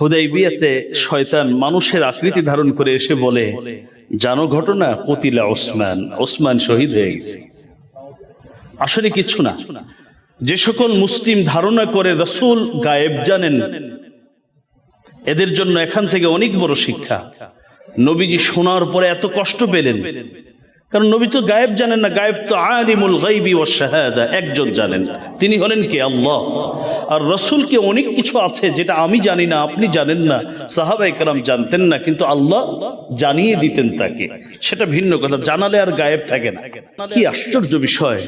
হুদাইবিয়াতে শয়তান মানুষের আকৃতি ধারণ করে এসে বলে, জানো ঘটনা? কতিলা ওসমান। ওসমান শহীদ হয়ে গেছে। আসলে কিছু না। যে সকল মুসলিম ধারণা করে রসুল গায়েব জানেন, এদের জন্য এখান থেকে অনেক বড় শিক্ষা। নবীজি শোনার পরে এত কষ্ট পেলেন কারণ নবী তো গায়েব জানেন না, গায়েব তো আলিমুল গাইবি ও শাহাদা, একজন জানেন। তিনি হলেন কে? আল্লাহ। আর রসুলকে অনেক কিছু আছে যেটা আমি জানি না, আপনি জানেন না সাহাবা একরাম জানতেন না, কিন্তু আল্লাহ জানিয়ে দিতেন তাকে। সেটা ভিন্ন কথা, জানালে আর গায়েব থাকে না। কি আশ্চর্য বিষয়।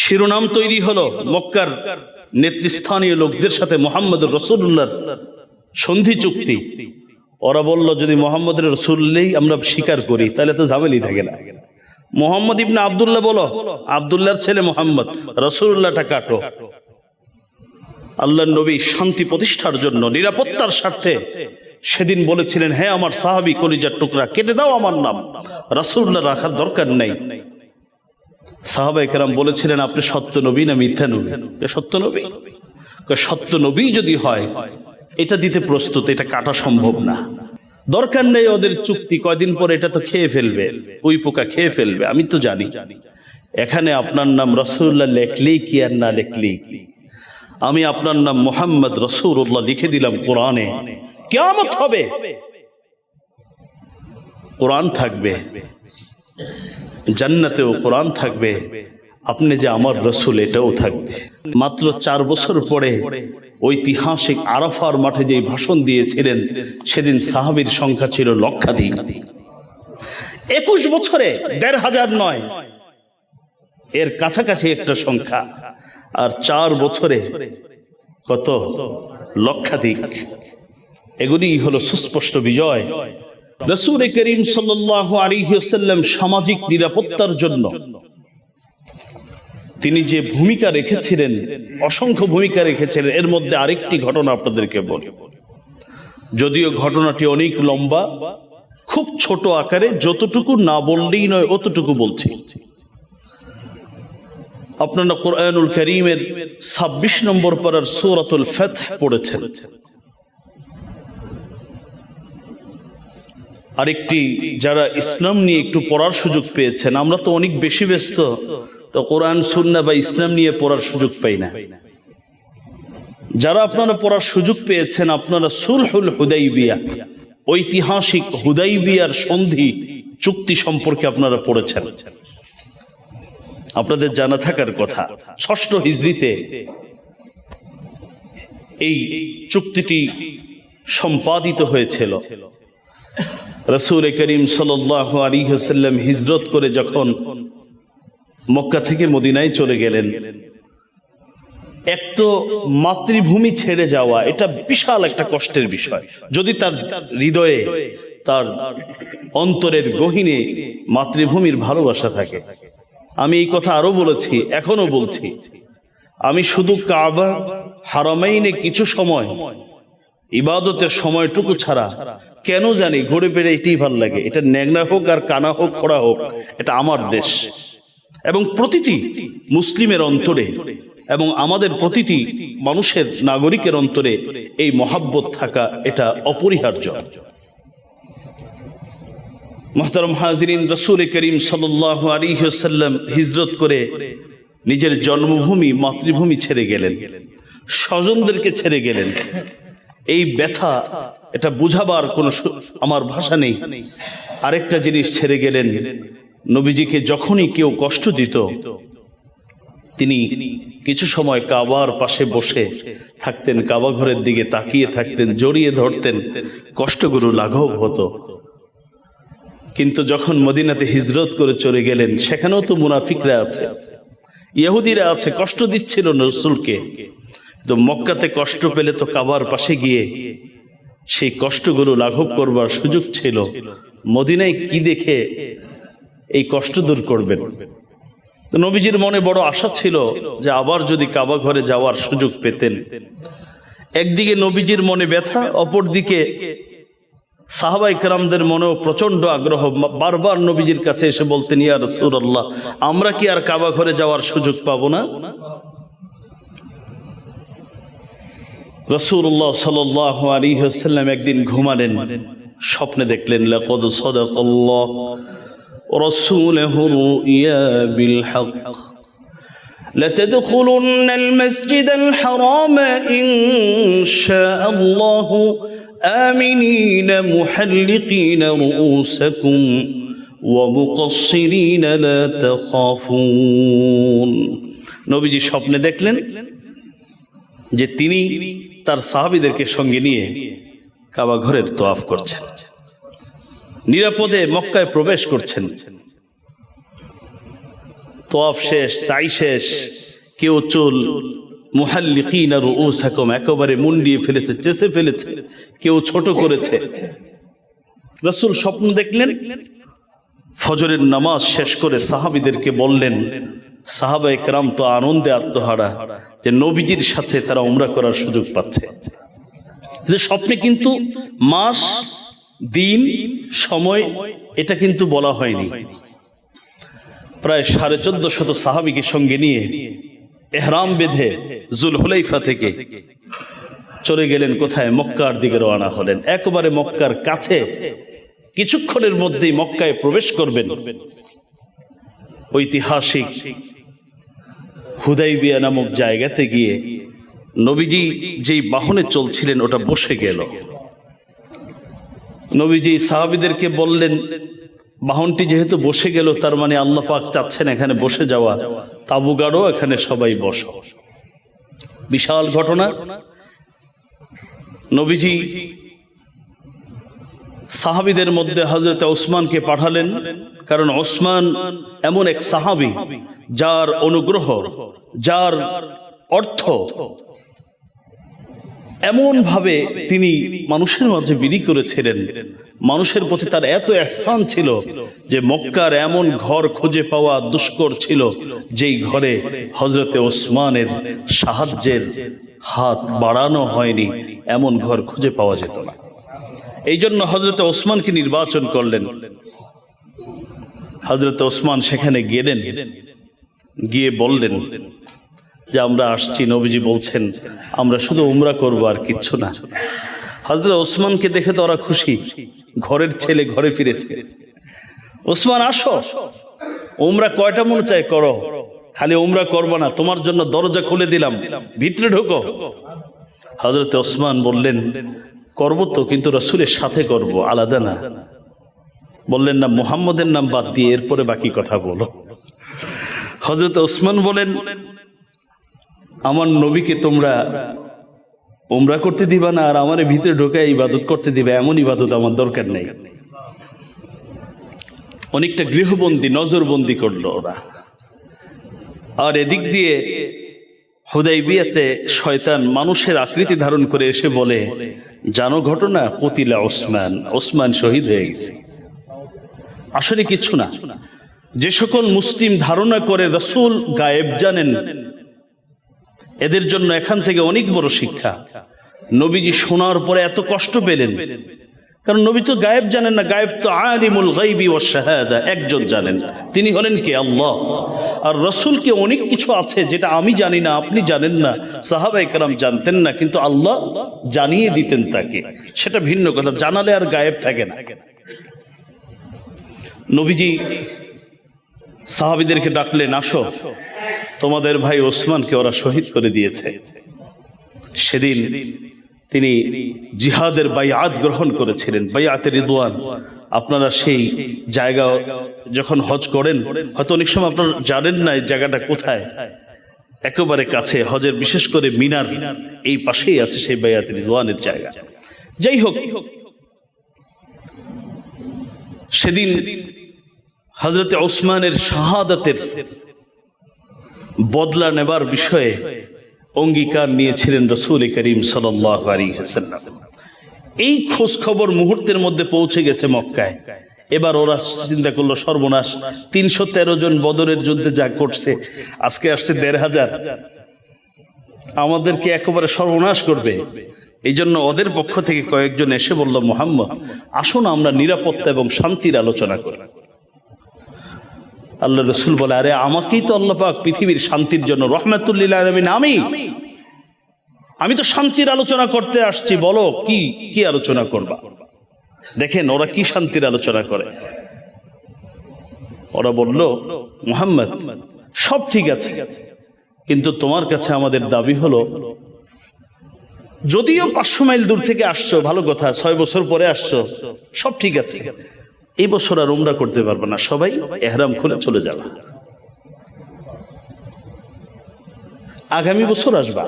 শিরোনাম তৈরি হলো মক্কার নেতৃস্থানীয় লোকদের সাথে মোহাম্মদ রসুল্লাহর সন্ধি চুক্তি। ওরা বলল, যদি মোহাম্মদ রসুল্লেই আমরা স্বীকার করি, তাহলে তো ঝামেলি থাকে না। মোহাম্মদ ইবনে আবদুল্লাহ বলো আবদুল্লাহর ছেলে মোহাম্মদ রসুল্লাহটা কাটো। আল্লাহ নবী শান্তি প্রতিষ্ঠার জন্য, নিরাপত্তার স্বার্থে সেদিন বলেছিলেন হ্যাঁ আমার সাহাবি, কলিজার টুকরা, কেটে দাও আমার নাম। রসুল্লাহ রাখার দরকার নেই। সাহাবাই বলেছিলেন, আপনি সত্য নবী না মিথ্যা নবী? সত্য নবী? সত্য নবী যদি হয় এটা দিতে প্রস্তুত, এটা কাটা সম্ভব না। দরকার নেই ওদের চুক্তি, কয়দিন পর এটা তো খেয়ে ফেলবে, ওই পোকা খেয়ে ফেলবে, আমি তো জানি। এখানে আপনার নাম রসুল্লাহ লেখলেই কি আর না লেখলেই কি আমি আপনার নাম মোহাম্মদ রসুল্লাহ লিখে দিলাম কোরআনে। কেমন হবে। কোরআন থাকবে, জান্নাতেও কোরআন থাকবে, আপনি যে আমার রসুল, এটাও থাকবে। মাত্র চার বছর পরে ঐতিহাসিক আরাফার মাঠে যে ভাষণ দিয়েছিলেন, সেদিন সাহাবির সংখ্যা ছিল লক্ষাধিক। একুশ বছরে দেড় হাজার নয়, এর কাছাকাছি একটা সংখ্যা, আর চার বছরে কত? লক্ষাধিক। এগুলি হলো সুস্পষ্ট বিজয়। রসুল করিম সাল্লাহ সামাজিক নিরাপত্তার জন্য তিনি যে ভূমিকা রেখেছিলেন, অসংখ্য ভূমিকা রেখেছিলেন, এর মধ্যে আরেকটি ঘটনা আপনাদেরকে বলি। যদিও ঘটনাটি অনেক লম্বা, খুব ছোট আকারে, যতটুকু না বললেই নয়, অতটুকু বলছি। আপনারা কোরআনুল করিমের ছাব্বিশ নম্বর পাড়ার সৌরাতুল ফেথ পড়েছেন। আরেকটি, যারা ইসলাম নিয়ে একটু পড়ার সুযোগ পেয়েছেন, আমরা তো অনেক বেশি ব্যস্ত তো কোরআন, সুন্না বা ইসলাম নিয়ে পড়ার সুযোগ পাই না। যারা আপনারা পড়ার সুযোগ পেয়েছেন, আপনারা সুলহুল হুদাইবিয়া, ঐতিহাসিক হুদাইবিয়ার সন্ধি চুক্তি সম্পর্কে আপনারা পড়েছেন। আপনাদের জানা থাকার কথা, ষষ্ঠ হিজড়িতে এই চুক্তিটি সম্পাদিত হয়েছিল। রসুল করিম সাল আলী হাসাল্লাম হিজরত করে যখন মক্কা থেকে মদিনায় চলে গেলেন। এক তো মাতৃভূমি ছেড়ে যাওয়া, এটা বিশাল একটা কষ্টের বিষয়। যদি তার হৃদয়ে, তার অন্তরের গহিনে মাতৃভূমির ভালোবাসা থাকে। আমি এই কথা আরও বলেছি এখনও বলছি। আমি শুধু কাবা হারামাইনে কিছু সময়, ইবাদতের সময়টুকু ছাড়া কেন জানি ঘুরে বেড়ে এটাই ভালো লাগে। এটা ন্যাংনা হোক আর কানা হোক, খোড়া হোক, এটা আমার দেশ। এবং প্রতিটি মুসলিমের অন্তরে এবং আমাদের প্রতিটি মানুষের নাগরিকের অন্তরে এই মহাব্বত থাকা এটা অপরিহার্য। মোহতারম হাজরিন, রসুল করিম সাল্লাহ আলী সাল্লাম হিজরত করে নিজের জন্মভূমি, মাতৃভূমি ছেড়ে গেলেন। স্বজনদেরকে ছেড়ে গেলেন। এই ব্যথা, এটা বুঝাবার কোনো আমার ভাষা নেই। আরেকটা জিনিস ছেড়ে গেলেন নবীজিকে যখনই কেউ কষ্ট দিত, তিনি কিছু সময় কাবার পাশে বসে থাকতেন, কাবা ঘরের দিকে তাকিয়ে থাকতেন, জড়িয়ে ধরতেন কষ্টগুলো লাঘব হতো। কিন্তু যখন মদিনাতে হিজরত করে চলে গেলেন, সেখানেও তো মুনাফিকরা আছে। ইহুদিরা আছে, কষ্ট দিচ্ছিল রসুলকে। তো মক্কাতে কষ্ট পেলে তো কাবার পাশে গিয়ে সেই কষ্টগুলো লাঘব করবার সুযোগ ছিল। মদিনায় কি দেখে এই কষ্ট দূর করবেন। নবীজির মনে বড় আশা ছিল যে আবার যদি কাবা ঘরে যাওয়ার সুযোগ পেতেন। একদিকে নবীজির মনে ব্যথা, অপরদিকে সাহাবাই কেরামদের মনেও প্রচণ্ড আগ্রহ। বারবার নবীজির কাছে এসে বলতেন, ইয়া রসুল্লাহ আমরা কি আর কাবা ঘরে যাওয়ার সুযোগ পাবো না? রসুল্লাহ সাল আলী হাসাল্লাম একদিন ঘুমালেন, স্বপ্নে দেখলেন, লাকদ সদাকাল্লাহ। رسوله الرؤيا بالحق لتدخلن المسجد الحرام إن شاء الله آمنين محلقين رؤوسكم ومقصرين لا تخافون নবীজি স্বপ্নে দেখলেন যে তিনি তার সাহাবিদেরকে সঙ্গে নিয়ে কাবা ঘরের তোয়াফ করছেন নিরাপদে মক্কায় প্রবেশ করছেন। তফ শেষ, সাই শেষ, কেউ চুল, মুহাল্লিকিন আর রুউস হাকুম একেবারে মুন্ডিয়ে ফেলেছে চেষে ফেলেছে, কেউ ছোট করেছে। রসুল স্বপ্ন দেখলেন, ফজরের নামাজ শেষ করে সাহাবিদেরকে বললেন, সাহাবা একরাম তো আনন্দে আত্মহারা যে নবীজির সাথে তারা উমরা করার সুযোগ পাচ্ছে। স্বপ্নে কিন্তু মাস দিন, সময়, এটা কিন্তু বলা হয়নি। প্রায় সাড়ে চোদ্দ শত সাহাবিকে সঙ্গে নিয়ে এহরাম বেঁধে জুলহুলাইফা থেকে চলে গেলেন কোথায়? মক্কার দিকে রওনা হলেন। একবারে মক্কার কাছে, কিছুক্ষণের মধ্যেই মক্কায় প্রবেশ করবেন ঐতিহাসিক হুদাইবিয়া নামক জায়গাতে গিয়ে নবীজি যেই বাহনে চলছিলেন, ওটা বসে গেল। নবীজি সাহাবিদেরকে বললেন, বাহনটি যেহেতু বসে গেল, তার মানে আল্লাহ পাক চাচ্ছেন এখানে বসে যাওয়া। তাবু গাড়ো এখানে সবাই বস। বিশাল ঘটনা। নবীজি সাহাবিদের মধ্যে হজরত ওসমানকে পাঠালেন, কারণ ওসমান এমন এক সাহাবি, যার অনুগ্রহ, যার অর্থ এমন ভাবে তিনি মানুষের মাঝে বিধি করেছিলেন। মানুষের প্রতি তার এত এহসান ছিল যে মক্কার এমন ঘর খুঁজে পাওয়া দুষ্কর ছিল, যেই ঘরে হজরতে ওসমানের সাহায্যের হাত বাড়ানো হয়নি, এমন ঘর খুঁজে পাওয়া যেত না। এই জন্য হজরত ওসমানকে নির্বাচন করলেন। হজরত ওসমান সেখানে গেলেন, গিয়ে বললেন যে আমরা আসছি, নবীজি বলছেন, আমরা শুধু উমরা করব আর কিচ্ছু না। হজরত ওসমানকে দেখে তো ওরা খুশি, ঘরের ছেলে ঘরে ফিরেছে। ওসমান, আসো। উমরা কয়টা মনে চায় করো? খালি উমরা করব না, তোমার জন্য দরজা খুলে দিলাম, ভিতরে ঢোকো। হজরত ওসমান বললেন, করব তো, কিন্তু রসুলের সাথে করব, আলাদা না। বললেন, না, মুহাম্মদের নাম বাদ দিয়ে এরপরে বাকি কথা বলো। হজরত ওসমান বলেন আমার নবীকে তোমরা উমরা করতে দিবা না, আর আমার ভিতরে ঢোকে ইবাদত করতে দিবে, এমন ইবাদত আমার দরকার নেই। অনেকটা গৃহবন্দী, নজরবন্দি করল ওরা। আর এদিক দিয়ে হুদাই বিয়াতে শয়তান মানুষের আকৃতি ধারণ করে এসে বলে, জানো ঘটনা? কতিলা ওসমান ওসমান শহীদ হয়ে গেছে। আসলে কিছু না। যে সকল মুসলিম ধারণা করে রসুল গায়েব জানেন এদের জন্য এখান থেকে অনেক বড় শিক্ষা। নবীজি শোনার পরে এত কষ্ট পেলেন। কারণ নবী তো গায়েব জানেন না, গায়েব তো আলিমুল গাইবি ও শাহাদা, একজন জানেন। তিনি হলেন কে? আল্লাহ। আর রসুলকে অনেক কিছু আছে যেটা আমি জানি না, আপনি জানেন না সাহাবা একরাম জানতেন না, কিন্তু আল্লাহ জানিয়ে দিতেন তাকে। সেটা ভিন্ন কথা, জানালে আর গায়েব থাকে না। নবীজি সাহাবিদেরকে ডাকলেন, আসো। তোমাদের ভাই ওসমানকে ওরা শহীদ করে দিয়েছে। সেদিন তিনি জিহাদের বাইআত গ্রহণ করেছিলেন, বাইআতে রিদওয়ান। আপনারা সেই জায়গা যখন হজ করেন, হয়তো অনেক সময় আপনারা জানেন না এই জায়গাটা কোথায়। একেবারে কাছে, হজের বিশেষ করে মিনার এই পাশেই আছে সেই বাইআতে রিদওয়ানের জায়গা। যাই হোক, সেদিন হজরতে ওসমানের শাহাদাতের বদলা নেবার বিষয়ে অঙ্গীকার নিয়েছিলেন রসুল করিম সাল্লাম এই খোঁজ খবর মুহূর্তের মধ্যে পৌঁছে গেছে মক্কায়। এবার ওরা চিন্তা করল, সর্বনাশ, তিনশো তেরো জন বদরের যুদ্ধে যা করছে, আজকে আসছে দেড় হাজার। আমাদেরকে একেবারে সর্বনাশ করবে। এই জন্য ওদের পক্ষ থেকে কয়েকজন এসে বলল, মোহাম্মদ, আসুন আমরা নিরাপত্তা এবং শান্তির আলোচনা করি। আল্লাহ রসুল বলে, আরে, আমাকেই তো আল্লাহ পাক পৃথিবীর শান্তির জন্য রহমাতুল্লিল আলমিন, আমি। আমি তো শান্তির আলোচনা করতে আসছি, বলো, কি কি আলোচনা করবা? দেখেন, ওরা কি শান্তির আলোচনা করে? ওরা বলল, মোহাম্মদ, সব ঠিক আছে, কিন্তু তোমার কাছে আমাদের দাবি হলো, যদিও পাঁচশো মাইল দূর থেকে আসছো, ভালো কথা, ছয় বছর পরে আসছো, সব ঠিক আছে এই বছর আর উমরা করতে পারবে না। সবাই এহরাম খুলে চলে যাবে। আগামী বছর আসবা।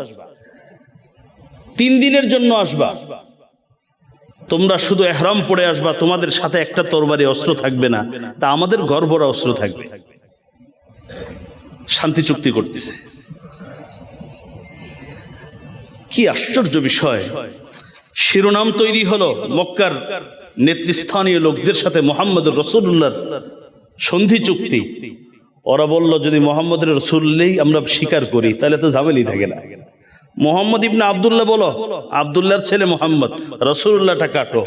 তিন দিনের জন্য আসবা। তোমরা শুধু এহরাম পড়ে আসবা, তোমাদের সাথে একটা তরবারি অস্ত্র থাকবে না। তা আমাদের গর্বরা অস্ত্র থাকবে। শান্তি চুক্তি করতেছে। কি আশ্চর্য বিষয়। শিরোনাম তৈরি হলো মক্কার নেতৃস্থানীয় লোকদের সাথে মোহাম্মদ রসুল্লাহর সন্ধি চুক্তি। ওরা বলল, যদি মোহাম্মদের রসুল্লেই আমরা স্বীকার করি, তাহলে তো ঝামেলি থাকে না। মোহাম্মদ ইবনে আবদুল্লাহ বলো আবদুল্লাহর ছেলে মোহাম্মদ রসুল্লাহটা কাটো।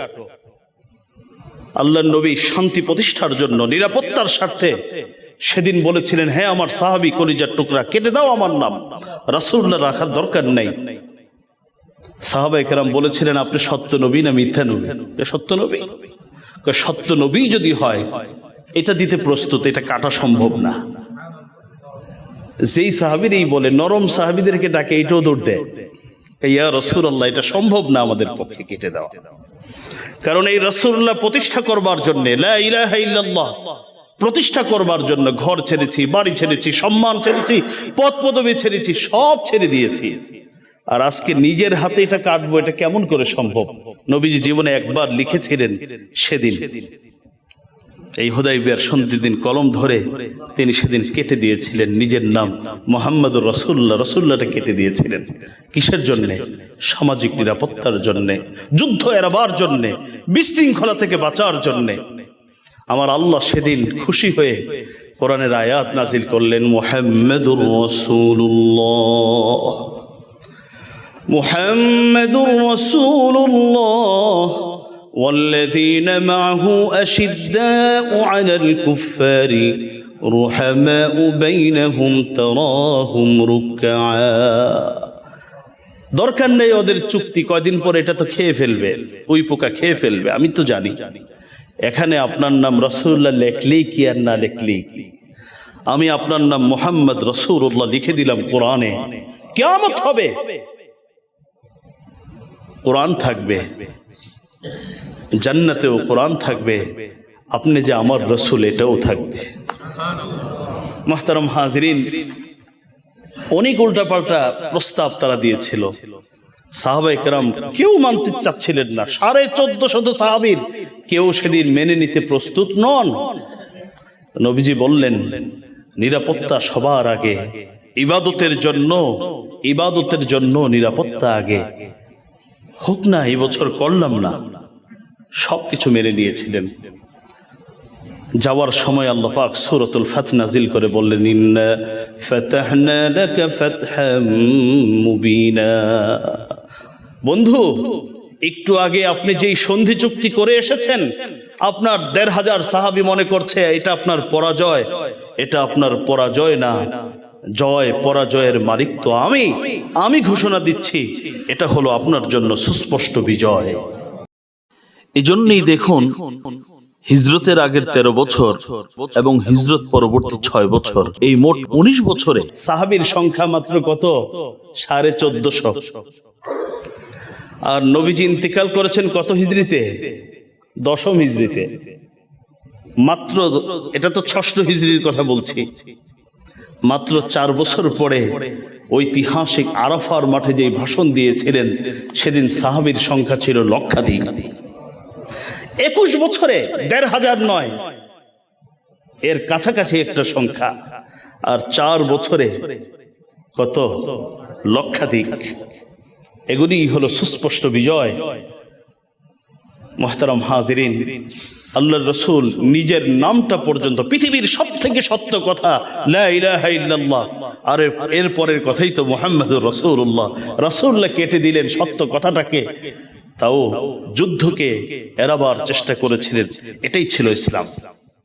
আল্লাহ নবী শান্তি প্রতিষ্ঠার জন্য, নিরাপত্তার স্বার্থে সেদিন বলেছিলেন হ্যাঁ আমার সাহাবি, কলিজার টুকরা, কেটে দাও আমার নাম। রাসুল্লাহ রাখার দরকার নেই। সাহাবাই কেরাম বলেছিলেন, আপনি সত্য নবী না মিথ্যা নবী? সত্য নবী? সত্য নবী যদি হয়, এটা দিতে প্রস্তুত, এটা কাটা সম্ভব না। যেই সাহাবির এই বলে, নরম সাহাবিদেরকে ডাকে, এটাও দৌড় দেয় ইয়া রসুল আল্লাহ এটা সম্ভব না আমাদের পক্ষে কেটে দেওয়া। কারণ এই রসুল্লাহ প্রতিষ্ঠা করবার জন্য প্রতিষ্ঠা করবার জন্য ঘর ছেড়েছি, বাড়ি ছেড়েছি, সম্মান ছেড়েছি পদ পদবি ছেড়েছি, সব ছেড়ে দিয়েছি। আর আজকে নিজের হাতে এটা কাটবো, এটা কেমন করে সম্ভব? নবীজি জীবনে একবার লিখেছিলেন সেদিন। এই হুদাইবিয়ার সন্ধি দিন কলম ধরে তিনি সেদিন কেটে দিয়েছিলেন নিজের নাম মোহাম্মদ রসুল্লাহ রসুল্লাহটা কেটে দিয়েছিলেন। কিসের জন্যে? সামাজিক নিরাপত্তার জন্যে, যুদ্ধ এড়াবার জন্যে, বিশৃঙ্খলা থেকে বাঁচার জন্যে। আমার আল্লাহ সেদিন খুশি হয়ে কোরআনের আয়াত নাজিল করলেন, মোহাম্মদুর রসুল্লাহ محمد رسول الله والذين معه أشداء على الكفار رحماء بينهم تراهم ركعا দরকার নেই ওদের চুক্তি কয়দিন পর এটা তো খেয়ে ফেলবে ওই পোকা খেয়ে ফেলবে আমি তো জানি এখানে আপনার নাম রসুল্লাহ লেখলেই কি আর না লেখলেই কি আমি আপনার নাম মোহাম্মদ রসুল্লাহ লিখে দিলাম কোরআনে কেমন হবে কোরআন থাকবে, জান্নাতেও কোরআন থাকবে, আপনি যে আমার রসুল এটাও থাকবে। মাহতারাম হাজরিন, অনেক উল্টাপাল্টা প্রস্তাব তারা দিয়েছিল। সাহাবাই কেরাম কেউ মানতে চাচ্ছিলেন না। সাড়ে চোদ্দ শত সাহাবির কেউ সেদিন মেনে নিতে প্রস্তুত নন। নবীজি বললেন, নিরাপত্তা সবার আগে, ইবাদতের জন্য ইবাদতের জন্য নিরাপত্তা আগে। হোক না এই বছর করলাম না। সব কিছু মেনে নিয়েছিলেন। যাওয়ার সময় আল্লাহ পাক সূরাতুল ফাত নাজিল করে বললেন বন্ধু, একটু আগে আপনি যেই সন্ধি চুক্তি করে এসেছেন, আপনার দেড় হাজার সাহাবি মনে করছে, এটা আপনার পরাজয়। এটা আপনার পরাজয় না। জয় পরাজয়ের মালিক তো আমি। আমি ঘোষণা দিচ্ছি, এটা হলো আপনার জন্য সুস্পষ্ট বিজয়। এজন্যই দেখুন, হিজরতের আগের তেরো বছর এবং হিজরত পরবর্তী ছয় বছর, এই মোট উনিশ বছরে সাহাবির সংখ্যা মাত্র কত? সাড়ে চোদ্দশো। আর নবীজি ইন্তিকাল করেছেন কত হিজড়িতে দশম হিজড়িতে মাত্র, এটা তো ষষ্ঠ হিজড়ির কথা বলছি। মাত্র চার বছর পরে ঐতিহাসিক আরাফার মাঠে যে ভাষণ দিয়েছিলেন, সেদিন সাহাবির সংখ্যা ছিল লক্ষাধিক। একুশ বছরে দেড় হাজার নয়, এর কাছাকাছি একটা সংখ্যা, আর চার বছরে কত? লক্ষাধিক। এগুলি হলো সুস্পষ্ট বিজয়। মোহতারাম হাজিরিন আল্লাহ রসুল নিজের নামটা পর্যন্ত পৃথিবীর সব থেকে সত্য কথা আরে আর এর পরের কথাই তো মোহাম্মদ রসুল্লাহ রসুল্লাহ কেটে দিলেন সত্য কথাটাকে, তাও যুদ্ধকে এড়াবার চেষ্টা করেছিলেন। এটাই ছিল ইসলাম।